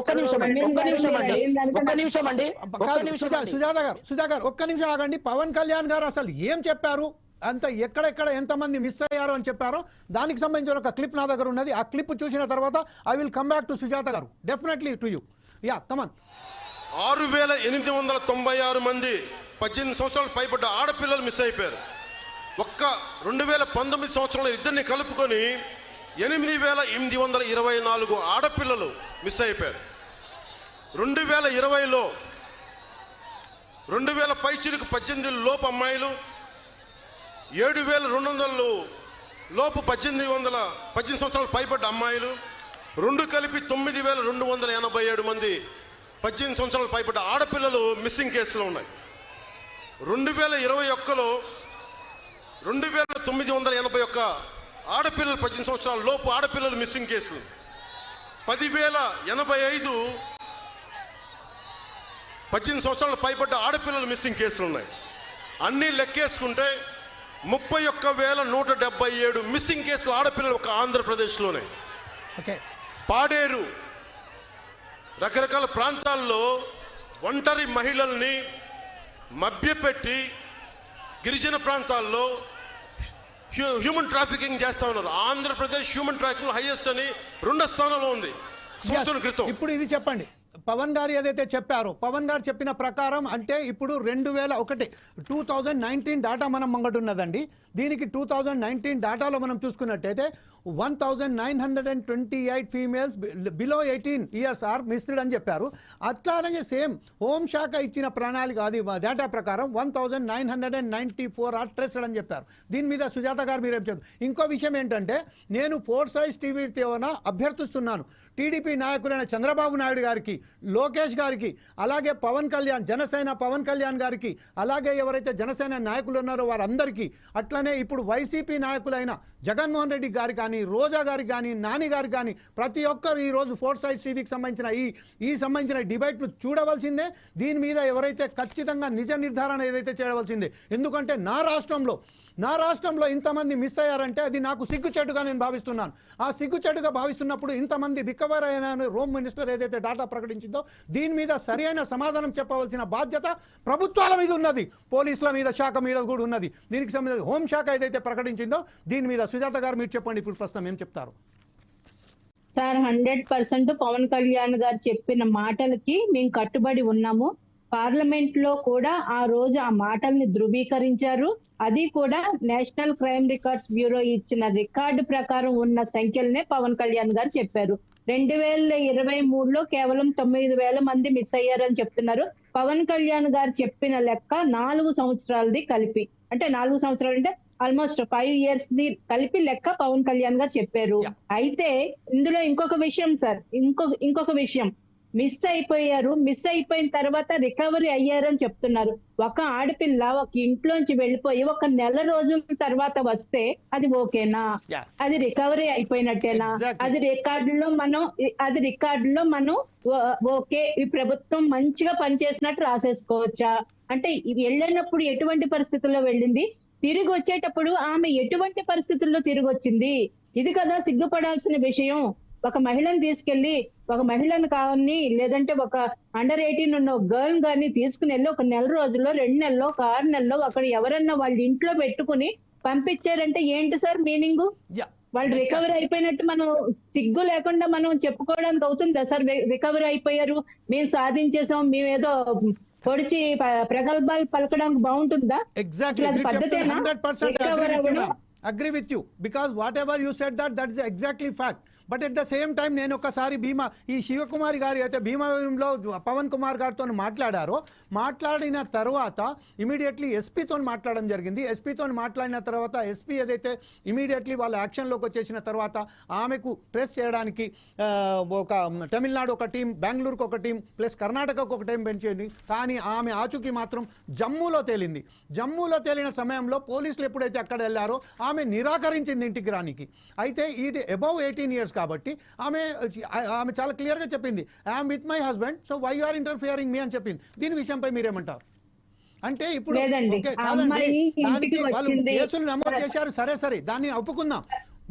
ఒక్క నిమిషం అండి ఒక్క నిమిషం అండి ఒక్క నిమిషం. సుజాత గారు సుజా గారు ఒక్క నిమిషం ఆగండి. పవన్ కళ్యాణ్ గారు అసలు ఏం చెప్పారు? అంత ఎక్కడెక్కడ ఎంతమంది మిస్ అయ్యారు అని చెప్పారో దానికి సంబంధించిన ఒక క్లిప్ నా దగ్గర ఉన్నది. ఆ క్లిప్ చూసిన తర్వాత I will come back to Sujatha garu. Definitely to you yeah come on వేల ఎనిమిది వందల తొంభై ఆరు మంది పద్దెనిమిది సంవత్సరాలు పైబడ్డ ఆడపిల్లలు మిస్ అయిపోయారు. ఒక్క రెండు వేల పంతొమ్మిది సంవత్సరంలో ఇద్దరిని కలుపుకొని ఎనిమిది వేల ఎనిమిది వందల ఇరవై నాలుగు ఆడపిల్లలు మిస్ అయిపోయారు. రెండు వేల ఇరవైలో రెండు వేల పైచిలకు పద్దెనిమిది లోపు అమ్మాయిలు ఏడు వేల రెండు వందలు లోపు పద్దెనిమిది వందల పద్దెనిమిది సంవత్సరాలు పైబడ్డ అమ్మాయిలు రెండు కలిపి తొమ్మిది వేల రెండు వందల ఎనభై ఏడు మంది పద్దెనిమిది సంవత్సరాలు పైబడ్డ ఆడపిల్లలు మిస్సింగ్ కేసులు ఉన్నాయి. రెండు వేల ఇరవై ఒక్కలో రెండు వేల తొమ్మిది వందల ఎనభై ఒక్క ఆడపిల్లలు పద్దెనిమిది సంవత్సరాల లోపు ఆడపిల్లలు మిస్సింగ్ కేసులు పదివేల ఎనభై ఐదు పద్దెనిమిది సంవత్సరాల పైబడ్డ ఆడపిల్లలు మిస్సింగ్ కేసులు ఉన్నాయి. అన్నీ లెక్కేసుకుంటే ముప్పై ఒక్క వేల నూట డెబ్బై ఏడు మిస్సింగ్ కేసులు ఆడపిల్లలు ఒక ఆంధ్రప్రదేశ్లోనే. ఓకే. పాడేరు రకరకాల ప్రాంతాల్లో ఒంటరి మహిళల్ని మభ్యపెట్టి గిరిజన ప్రాంతాల్లో హ్యూమన్ ట్రాఫికింగ్ చేస్తా ఉన్నారు. ఆంధ్రప్రదేశ్ హ్యూమన్ ట్రాఫికింగ్ హైయెస్ట్ అని రెండో స్థానంలో ఉంది. సంవత్సరం క్రితం. ఇప్పుడు ఇది చెప్పండి. పవన్ గారు ఏదైతే చెప్పారో పవన్ గారు చెప్పిన ప్రకారం అంటే ఇప్పుడు రెండు వేల ఒకటి టూ థౌజండ్ నైన్టీన్ డాటా మనం మంగడున్నదండి దీనికి టూ థౌజండ్ నైన్టీన్ డాటాలో మనం చూసుకున్నట్టయితే one thousand nine hundred and twenty eight females below eighteen years are missed అని చెప్పారు. అట్లానే సేమ్ హోంశాఖ ఇచ్చిన ప్రణాళిక అది డేటా ప్రకారం one thousand nine hundred and ninety four are traced అని చెప్పారు. దీని మీద సుజాత గారు మీరేం చెప్పారు ఇంకో విషయం ఏంటంటే నేను ఫోర్ సైజ్ టీవీ తేవన అభ్యర్థిస్తున్నాను. టీడీపీ నాయకులైన చంద్రబాబు నాయుడు గారికి లోకేష్ గారికి అలాగే పవన్ కళ్యాణ్ జనసేన పవన్ కళ్యాణ్ గారికి అలాగే ఎవరైతే జనసేన నాయకులు ఉన్నారో వారందరికీ అట్లనే ఇప్పుడు వైసీపీ నాయకులైన జగన్మోహన్ రెడ్డి గారి కానీ రోజా గారు కానీ నాని గారికి కానీ ప్రతి ఒక్కరు ఈ రోజు ఫోర్ సైడ్ టీవీకి సంబంధించిన ఈ ఈ సంబంధించిన డిబేట్ను చూడవలసిందే. దీని మీద ఎవరైతే ఖచ్చితంగా నిజ నిర్ధారణ ఏదైతే చేయవలసిందే ఎందుకంటే నా రాష్ట్రంలో నా రాష్ట్రంలో ఇంతమంది మిస్ అయ్యారంటే అది నాకు సిగ్గుచెట్టుగా నేను భావిస్తున్నాను. ఆ సిగ్గుచెట్టుగా భావిస్తున్నప్పుడు ఇంతమంది రికవర్ అయిన హోమ్ మినిస్టర్ ఏదైతే డాటా ప్రకటించిందో దీని మీద సరైన సమాధానం చెప్పవలసిన బాధ్యత ప్రభుత్వాల మీద ఉన్నది. పోలీసుల మీద శాఖ మీద కూడా ఉన్నది. దీనికి సంబంధించి హోంశాఖ ఏదైతే ప్రకటించిందో దీని మీద సుజాత గారు మీరు చెప్పండి. ఇప్పుడు ప్రస్తుతం ఏం చెప్తారు? Sir hundred percent Pawan Kalyan garu చెప్పిన మాటలకి మేము కట్టుబడి ఉన్నాము. పార్లమెంట్లో కూడా ఆ రోజు ఆ మాటల్ని ధృవీకరించారు. అది కూడా నేషనల్ క్రైమ్ రికార్డ్స్ బ్యూరో ఇచ్చిన రికార్డు ప్రకారం ఉన్న సంఖ్యలనే పవన్ కళ్యాణ్ గారు చెప్పారు. రెండు వేల ఇరవై మూడులో కేవలం తొమ్మిది వేల మంది మిస్ అయ్యారని చెప్తున్నారు. పవన్ కళ్యాణ్ గారు చెప్పిన లెక్క నాలుగు సంవత్సరాలది కలిపి అంటే నాలుగు సంవత్సరాలు అంటే ఆల్మోస్ట్ ఫైవ్ ఇయర్స్ ది కలిపి లెక్క పవన్ కళ్యాణ్ గారు చెప్పారు. అయితే ఇందులో ఇంకొక విషయం సార్ ఇంకొక ఇంకొక విషయం. మిస్ అయిపోయారు. మిస్ అయిపోయిన తర్వాత రికవరీ అయ్యారని చెప్తున్నారు. ఒక ఆడపిల్ల ఒక ఇంట్లోంచి వెళ్ళిపోయి ఒక నెల రోజుల తర్వాత వస్తే అది ఓకేనా. అది రికవరీ అయిపోయినట్టేనా. అది రికార్డులో మనం అది రికార్డులో మనం ఓకే ఈ ప్రభుత్వం మంచిగా పనిచేసినట్టు రాసేసుకోవచ్చా? అంటే వెళ్ళినప్పుడు ఎటువంటి పరిస్థితుల్లో వెళ్ళింది? తిరిగి వచ్చేటప్పుడు ఆమె ఎటువంటి పరిస్థితుల్లో తిరిగి వచ్చింది? ఇది కదా సిగ్గుపడాల్సిన విషయం. ఒక మహిళను తీసుకెళ్ళి ఒక మహిళను కావని లేదంటే ఒక అండర్ ఎయిటీన్ ఉన్న గర్ల్ గాని తీసుకుని వెళ్ళి ఒక నెల రోజుల్లో రెండు నెలల్లో ఒక ఆరు నెలల్లో అక్కడ ఎవరన్నా వాళ్ళ ఇంట్లో పెట్టుకుని పంపించారంటే ఏంటి సార్ మీనింగ్ యా వాళ్ళు రికవరీ అయిపోయినట్టు మనం సిగ్గు లేకుండా మనం చెప్పుకోవడానికి అవుతుందా సార్ రికవరీ అయిపోయారు మేము సాధించేసాం మేము ఏదో పొడిచి ప్రగల్భాలు పలకడానికి బాగుంటుందా Exactly. అసలు అది మీరు చెప్తున్న పద్ధతేనా? 100% Recover agree with you, అవ్వడం? ma'am. Agree but at the same time నేను ఒకసారి భీమా ఈ శివకుమారి గారి అయితే భీమవరంలో పవన్ కుమార్ గారితో మాట్లాడారో మాట్లాడిన తర్వాత ఇమీడియట్లీ ఎస్పీతో మాట్లాడడం జరిగింది. ఎస్పీతో మాట్లాడిన తర్వాత ఎస్పీ ఏదైతే ఇమీడియట్లీ వాళ్ళ యాక్షన్లోకి వచ్చేసిన తర్వాత ఆమెకు ట్రెస్ చేయడానికి ఒక తమిళనాడు ఒక టీం బెంగళూరుకు ఒక టీం ప్లస్ కర్ణాటకకు ఒక టీం పెంచింది. కానీ ఆమె ఆచూకీ మాత్రం జమ్మూలో తేలింది. జమ్మూలో తేలిన సమయంలో పోలీసులు ఎప్పుడైతే అక్కడ వెళ్ళారో ఆమె నిరాకరించింది ఇంటికి రానికి. అయితే ఇది అబౌవ్ ఎయిటీన్ ఇయర్స్ కాబట్టి ఆమె ఆమె చాలా క్లియర్గా చెప్పింది. I'm with my husband so why are interfering me అని చెప్పింది. దీని విషయంపై మీరేమంటారు? అంటే ఇప్పుడు. ఓకే కాదండి. దానికి వాళ్ళు. కేసులు నమోదు చేశారు. సరే సరే దాన్ని ఒప్పుకుందాం.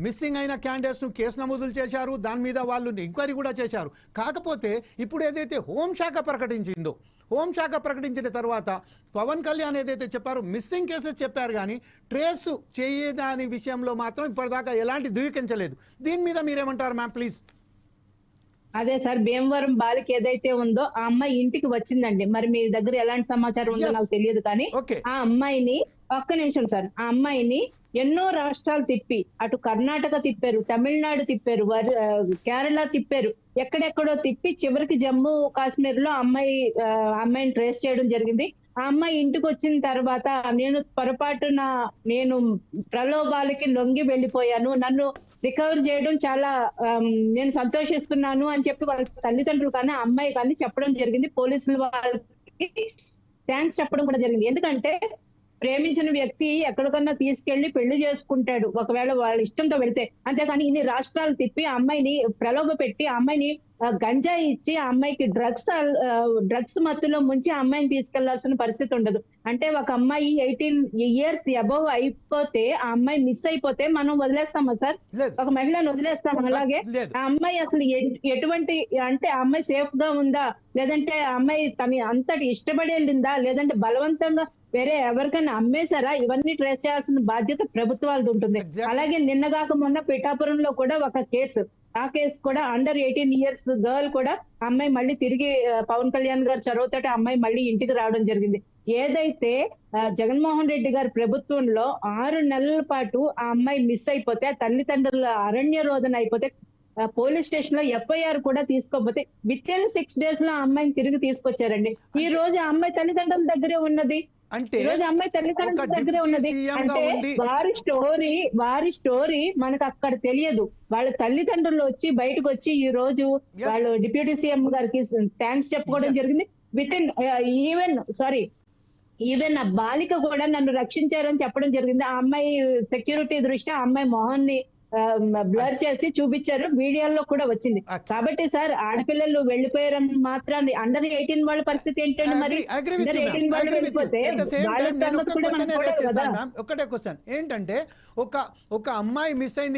మిస్సింగ్ అయిన క్యాండిడేట్స్ను కేసు నమోదులు చేశారు. దాని మీద వాళ్ళు ఎంక్వైరీ కూడా చేశారు. కాకపోతే ఇప్పుడు ఏదైతే హోంశాఖ ప్రకటించిందో హోంశాఖ ప్రకటించిన తర్వాత పవన్ కళ్యాణ్ ఏదైతే చెప్పారో మిస్సింగ్ కేసెస్ చెప్పారు కానీ ట్రేస్ చేయదాని విషయంలో మాత్రం ఇప్పటిదాకా ఎలాంటి ధృవీకరించలేదు దీని మీద మీరేమంటారు మ్యామ్ ప్లీజ్ అదే సార్ భీమవరం బాలిక ఏదైతే ఉందో ఆ అమ్మాయి ఇంటికి వచ్చిందండి మరి మీ దగ్గర ఎలాంటి సమాచారం ఉందో. నాకు తెలియదు కానీ. ఆ అమ్మాయిని ఒక్క నిమిషం సార్. ఆ అమ్మాయిని ఎన్నో రాష్ట్రాలు తిప్పి అటు కర్ణాటక తిప్పారు తమిళనాడు తిప్పారు కేరళ తిప్పారు ఎక్కడెక్కడో తిప్పి చివరికి జమ్మూ కాశ్మీర్లో అమ్మాయి ఆ, అమ్మాయిని ట్రేస్ చేయడం జరిగింది. ఆ అమ్మాయి ఇంటికి వచ్చిన తర్వాత నేను పొరపాటున నేను ప్రలోభాలకి లొంగి వెళ్ళిపోయాను. నన్ను రికవర్ చేయడం చాలా నేను సంతోషిస్తున్నాను అని చెప్పి వాళ్ళ తల్లిదండ్రులు కానీ అమ్మాయి కానీ చెప్పడం జరిగింది. పోలీసులు వాళ్ళకి థ్యాంక్స్ చెప్పడం కూడా జరిగింది. ఎందుకంటే ప్రేమించిన వ్యక్తి ఎక్కడికన్నా తీసుకెళ్ళి పెళ్ళి చేసుకుంటాడు. ఒకవేళ వాళ్ళ ఇష్టంతో వెళ్తే. అంతేగాని ఇన్ని రాష్ట్రాలు తిప్పి అమ్మాయిని ప్రలోభ పెట్టి అమ్మాయిని గంజాయి ఇచ్చి ఆ అమ్మాయికి డ్రగ్స్ డ్రగ్స్ మత్తులో ముంచి అమ్మాయిని తీసుకెళ్ళాల్సిన పరిస్థితి ఉండదు. అంటే ఒక అమ్మాయి ఎయిటీన్ ఇయర్స్ అబవ్ అయిపోతే ఆ అమ్మాయి మిస్ అయిపోతే మనం వదిలేస్తామా సార్. ఒక మహిళను వదిలేస్తాం అలాగే. ఆ అమ్మాయి అసలు ఎటువంటి అంటే ఆ అమ్మాయి సేఫ్గా ఉందా? లేదంటే ఆ అమ్మాయి తన అంతటి ఇష్టపడి వెళ్ళిందా? లేదంటే బలవంతంగా వేరే ఎవరికైనా అమ్మేశారా? ఇవన్నీ ట్రేస్ చేయాల్సిన బాధ్యత ప్రభుత్వాలది ఉంటుంది. అలాగే నిన్నగాక మొన్న పిఠాపురంలో కూడా ఒక కేసు. ఆ కేసు కూడా అండర్ ఎయిటీన్ ఇయర్స్ గర్ల్ కూడా అమ్మాయి మళ్ళీ తిరిగి పవన్ కళ్యాణ్ గారు చొరవతోటి ఆ అమ్మాయి మళ్ళీ ఇంటికి రావడం జరిగింది. ఏదైతే జగన్మోహన్ రెడ్డి గారి ప్రభుత్వంలో ఆరు నెలల పాటు ఆ అమ్మాయి మిస్ అయిపోతే ఆ తల్లిదండ్రుల అరణ్య రోదన అయిపోతే పోలీస్ స్టేషన్లో ఎఫ్ఐఆర్ కూడా తీసుకోకపోతే విత్ ఇన్ సిక్స్ డేస్లో ఆ అమ్మాయిని తిరిగి తీసుకొచ్చారండి. ఈ రోజు ఆ అమ్మాయి తల్లిదండ్రుల దగ్గరే ఉన్నది. అంటే ఈ రోజు అమ్మాయి తల్లిదండ్రుల దగ్గరే ఉన్నది అంటే వారి స్టోరీ వారి స్టోరీ మనకు అక్కడ తెలియదు వాళ్ళ తల్లిదండ్రులు వచ్చి బయటకు వచ్చి ఈ రోజు. వాళ్ళు డిప్యూటీ సీఎం గారికి థ్యాంక్స్ చెప్పుకోవడం. జరిగింది with in even sorry even ఆ బాలిక కూడా నన్ను రక్షించారని చెప్పడం జరిగింది ఆ అమ్మాయి సెక్యూరిటీ దృష్ట్యా ఆ అమ్మాయి మొహన్ని బ్లర్ చేసి చూపించారు వీడియోలో కూడా వచ్చింది. కాబట్టి సార్ ఆడపిల్లలు వెళ్ళిపోయారని మాత్రాన్ని అండర్ ఎయిటీన్ వాళ్ళ పరిస్థితి ఏంటండి మరి. ఎయిటీన్ వాళ్ళు. వెళ్ళిపోతే. ఒకటే క్వశ్చన్ ఏంటంటే ఒక ఒక అమ్మాయి మిస్ అయింది